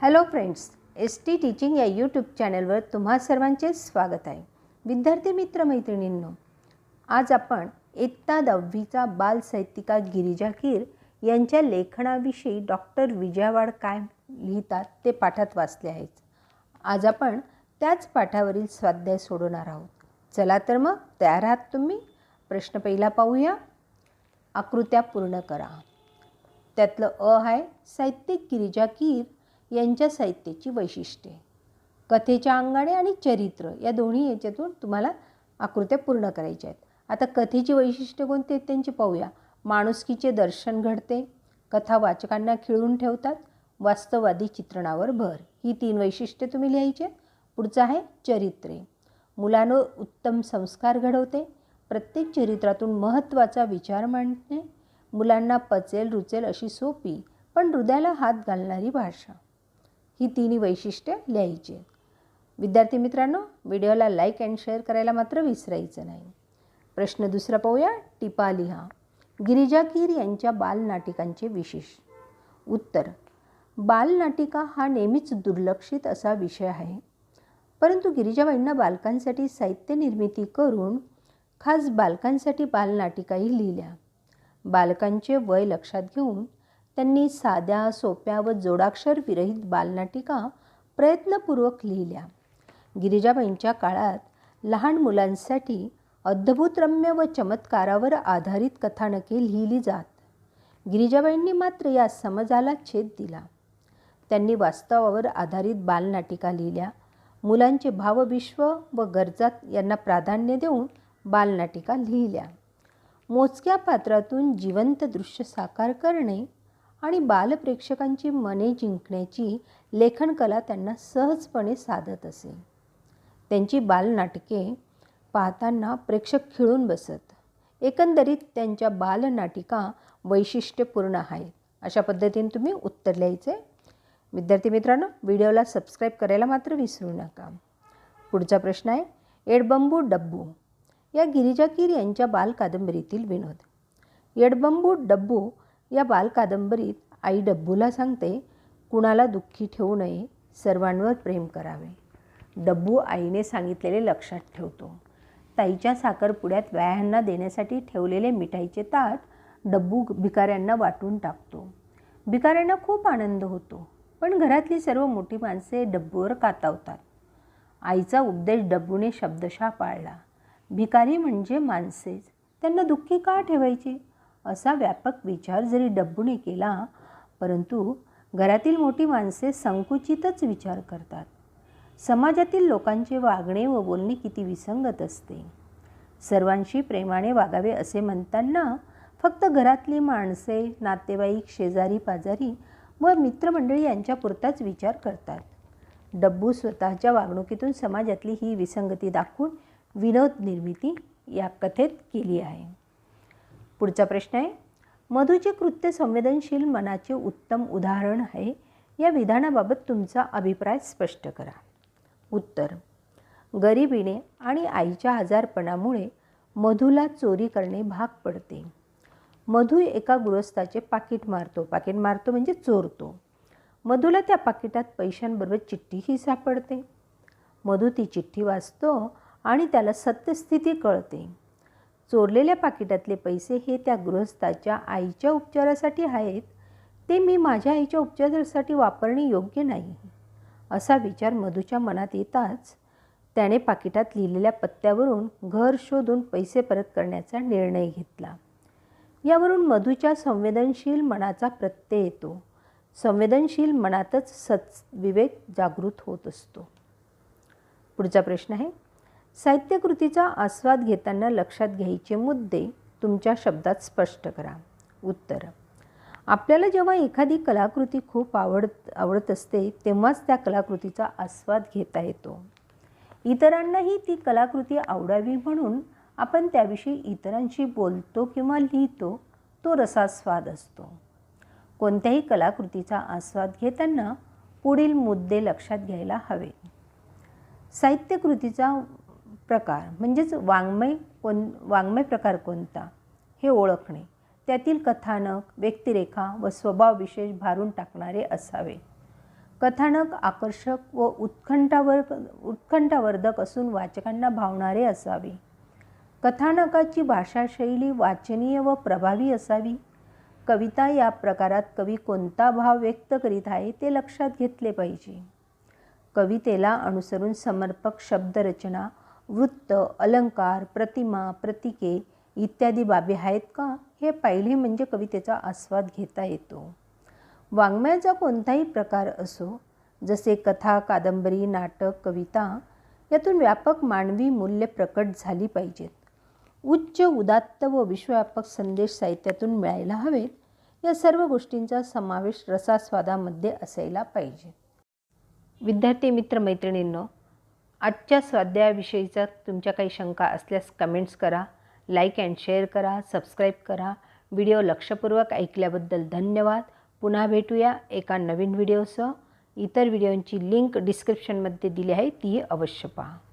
Hello friends S T teaching या YouTube चॅनलवर तुम्हा सर्वांचे स्वागत आहे. विद्यार्थी मित्र मैत्रिणींनो आज आपण इयत्ता दहावीचा बाल साहित्यिका गिरिजा कीर यांच्या लेखनाविषयी डॉक्टर विजयवाड काय लिहितात ते पाठात वाचले आहेत. आज आपण त्याच पाठावरील स्वाध्याय सोडवणार आहोत. चला तर मग तयार आहात तुम्ही? प्रश्न पहिला पाहूया. आकृत्या पूर्ण करा. त्यातलं अ आहे साहित्यिक गिरिजा कीर यांच्या साहित्याची वैशिष्ट्ये. कथेच्या अंगाने आणि चरित्र या दोन्ही याच्यातून तुम्हाला आकृत्या पूर्ण करायच्या आहेत. आता कथेची वैशिष्ट्य कोणती आहेत त्यांची पाहूया. माणुसकीचे दर्शन घडते. कथा वाचकांना खिळून ठेवतात. वास्तववादी चित्रणावर भर. ही तीन वैशिष्ट्ये तुम्ही लिहायची आहेत. पुढचं आहे चरित्रे. मुलांवर उत्तम संस्कार घडवते. प्रत्येक चरित्रातून महत्त्वाचा विचार मांडणे. मुलांना पचेल रुचेल अशी सोपी पण हृदयाला हात घालणारी भाषा. ही तिन्ही वैशिष्ट्ये लिहायची आहेत. विद्यार्थी मित्रांनो व्हिडिओला लाईक अँड शेअर करायला मात्र विसरायचं नाही. प्रश्न दुसरा पाहूया टिपा लिहा. गिरिजाकीर यांच्या बालनाटिकांचे विशेष. उत्तर बालनाटिका हा नेहमीच दुर्लक्षित असा विषय आहे. परंतु गिरिजाबाईंना बालकांसाठी साहित्य निर्मिती करून खास बालकांसाठी बालनाटिकाही लिहिल्या. बालकांचे वय लक्षात घेऊन त्यांनी साध्या सोप्या व जोडाक्षर विरहित बालनाटिका प्रयत्नपूर्वक लिहिल्या. गिरिजाबाईंच्या काळात लहान मुलांसाठी अद्भुतरम्य व चमत्कारावर आधारित कथानके लिहिली जात. गिरिजाबाईंनी मात्र या समजाला छेद दिला. त्यांनी वास्तवावर आधारित बालनाटिका लिहिल्या. मुलांचे भावविश्व व गरजा यांना प्राधान्य देऊन बालनाटिका लिहिल्या. मोजक्या पात्रातून जिवंत दृश्य साकार करणे आणि बालप्रेक्षकांची मने जिंकण्याची लेखनकला त्यांना सहजपणे साधत असे. त्यांची बालनाटके पाहताना प्रेक्षक खिळून बसत. एकंदरीत त्यांच्या बालनाटिका वैशिष्ट्यपूर्ण आहेत. अशा पद्धतीने तुम्ही उत्तर लिहायचे. विद्यार्थी मित्रांनो व्हिडिओला सबस्क्राईब करायला मात्र विसरू नका. पुढचा प्रश्न आहे एडबंबू डब्बू या गिरिजा किर यांच्या बालकादंबरीतील विनोद. एडबंबू डब्बू या बालकादंबरीत आई डब्बूला सांगते कुणाला दुःखी ठेवू नये सर्वांवर प्रेम करावे. डब्बू आईने सांगितलेले लक्षात ठेवतो. ताईच्या साखरपुड्यात व्यायांना देण्यासाठी ठेवलेले मिठाईचे ताट डब्बू भिकाऱ्यांना वाटून टाकतो. भिकाऱ्यांना खूप आनंद होतो पण घरातली सर्व मोठी माणसे डब्बूवर कातावतात. आईचा उपदेश डब्बूने शब्दशः पाळला. भिकारी म्हणजे माणसेच. त्यांना दुःखी का ठेवायचे? असा व्यापक विचार जरी डब्बूने केला परंतु घरातील मोठी माणसे संकुचितच विचार करतात. समाजातील लोकांचे वागणे व बोलणे किती विसंगत असते. सर्वांशी प्रेमाने वागावे असे म्हणताना फक्त घरातली माणसे नातेवाईक शेजारी पाजारी व मित्रमंडळी यांच्यापुरताच विचार करतात. डब्बू स्वतःच्या वागणुकीतून समाजातली ही विसंगती दाखवून विनोद निर्मिती या कथेत केली आहे. पुढचा प्रश्न आहे. मधूचे कृत्य संवेदनशील मनाचे उत्तम उदाहरण आहे. या विधानाबाबत तुमचा अभिप्राय स्पष्ट करा. उत्तर. गरिबीने आणि आईच्या आजारपणामुळे मधूला चोरी करणे भाग पडते. मधू एका गृहस्थाचे पाकिट मारतो. पाकिट मारतो म्हणजे चोरतो. मधूला त्या पाकिटात पैशांबरोबर चिठ्ठीही सापडते. मधू ती चिठ्ठी वाचतो आणि त्याला सत्यस्थिती कळते. चोरलेल्या पाकिटातले पैसे हे त्या गृहस्थाच्या आईच्या उपचारासाठी आहेत. ते मी माझ्या आईच्या उपचारासाठी वापरणे योग्य नाही. असा विचार मधूच्या मनात येताच त्याने पाकिटात लिहिलेल्या पत्त्यावरून घर शोधून पैसे परत करण्याचा निर्णय घेतला. यावरून मधूच्या संवेदनशील मनाचा प्रत्यय येतो. संवेदनशील मनातच सच विवेक जागृत होत असतो. पुढचा प्रश्न आहे साहित्यकृतीचा आस्वाद घेताना लक्षात घ्यायचे मुद्दे तुमच्या शब्दात स्पष्ट करा. उत्तर. आपल्याला जेव्हा एखादी कलाकृती खूप आवडत आवडत असते तेव्हाच त्या कलाकृतीचा आस्वाद घेता येतो. इतरांनाही ती कलाकृती आवडावी म्हणून आपण त्याविषयी इतरांशी बोलतो किंवा लिहितो तो रसास्वाद असतो. कोणत्याही कलाकृतीचा आस्वाद घेताना पुढील मुद्दे लक्षात घ्यायला हवे. साहित्यकृतीचा प्रकार म्हणजेच वाङ्मय कोण वाङ्मय प्रकार कोणता हे ओळखणे. त्यातील कथानक व्यक्तिरेखा व स्वभाव विशेष भारून टाकणारे असावे. कथानक आकर्षक व उत्खंठावर उत्कंठावर्धक असून वाचकांना भावणारे असावे. कथानकाची भाषाशैली वाचनीय व प्रभावी असावी. कविता या प्रकारात कवी कोणता भाव व्यक्त करीत आहे ते लक्षात घेतले पाहिजे. कवितेला अनुसरून समर्पक शब्दरचना वृत्त अलंकार प्रतिमा प्रतीके इत्यादी बाबी आहेत का? हे पाहिले म्हणजे कवितेचा आस्वाद घेता येतो. वाङ्मयाचा कोणताही प्रकार असो जसे कथा कादंबरी नाटक कविता यातून व्यापक मानवी मूल्य प्रकट झाली पाहिजेत. उच्च उदात्त व विश्वव्यापक संदेश साहित्यातून मिळायला हवेत या सर्व गोष्टींचा समावेश रसास्वादामध्ये असायला पाहिजे. विद्यार्थी मित्र मैत्रिणींनो आजच्या स्वाध्यायाविषयीचा तुमच्या काही शंका असल्यास कमेंट्स करा लाईक अँड शेअर करा सबस्क्राईब करा. व्हिडिओ लक्षपूर्वक ऐकल्याबद्दल धन्यवाद. पुन्हा भेटूया एका नवीन व्हिडिओसह इतर व्हिडिओंची लिंक डिस्क्रिप्शनमध्ये दिली आहे ती अवश्य पहा.